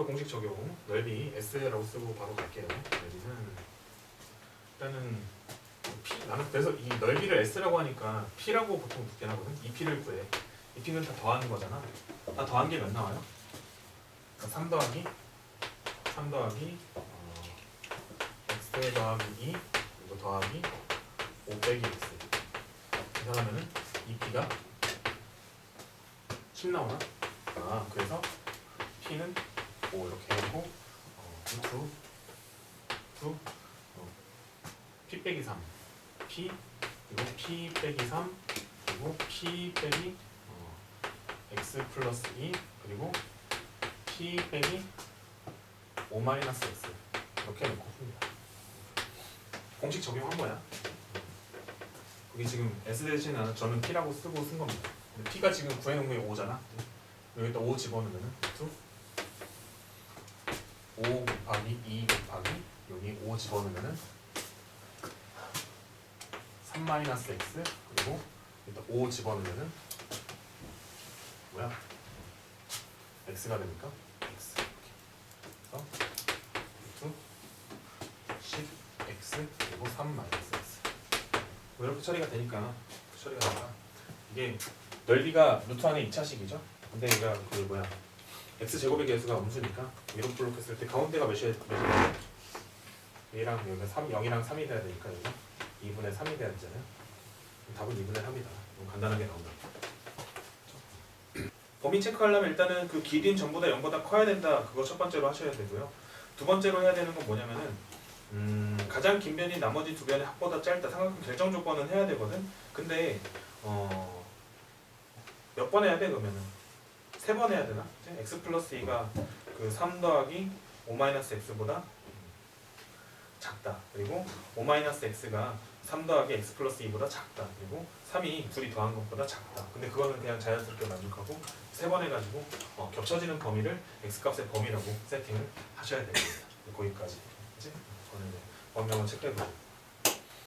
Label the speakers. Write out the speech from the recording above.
Speaker 1: 바로 공식 적용. 넓이 S라고 쓰고 바로 갈게요. 넓이는 일단은 P 나는 그래서 이 넓이를 S라고 하니까 P라고 보통 듣긴 하거든. 이 P를 구해. 이 P는 다 더하는 거잖아. 다 더한 게 몇 나와요? 그러니까 3 더하기 3 더하기 어, X 더하기 2 그리고 더하기 5 빼기 X 계산하면은 이 P가 10 나오나? 아 그래서 P는 5 이렇게 하고 어, 2 2 어, P 빼기 3 P 그리고 P 빼기 3 그리고 P 빼기 어, X 플러스 2 그리고 P 빼기 5 마이너스 X 이렇게 놓고 풉니다. 공식 적용한 거야. 그게 지금 S 대신 나는 저는 P라고 쓰고 쓴 겁니다. P가 지금 구해놓은 게 5잖아. 여기다 5 집어넣으면은 2 5 곱하기 2 곱하기 여기 5 집어넣으면은 3 마이너스 x 그리고 일단 5 집어넣으면은 뭐야? x가 됩니까? x 그래서 10 x 그리고 3 마이너스 x 뭐 이렇게 처리가 되니까 처리가 되니까 이게 넓이가 루트 안에 2차식이죠 근데 얘가 그 뭐야 x 제곱의 개수가 음수니까 이렇게 블록 했을 때 가운데가 몇이 몇이 얘랑 여기가 3, 0이랑 3이 돼야 되니까 여기 2분의 3이 돼야 되잖아요. 답은 2분의 3이다. 너무 간단하게 나온다. 범위 체크하려면 일단은 그 길이는 전부 다 0보다 커야 된다. 그거 첫 번째로 하셔야 되고요. 두 번째로 해야 되는 건 뭐냐면은 음, 가장 긴 변이 나머지 두 변의 합보다 짧다. 삼각형 결정 조건은 해야 되거든. 근데 어, 몇 번 해야 돼 그러면은 세 번 해야 되나? 이제 x 플러스 2가 그 3 더하기 5 마이너스 x보다 작다. 그리고 5 마이너스 x가 3 더하기 x 플러스 2보다 작다. 그리고 3이 둘이 더한 것보다 작다. 근데 그거는 그냥 자연스럽게 만족하고 세 번 해가지고 어, 겹쳐지는 범위를 x 값의 범위라고 세팅을 하셔야 됩니다. 거기까지. 그치? 저는 이제 범위만 체크해보고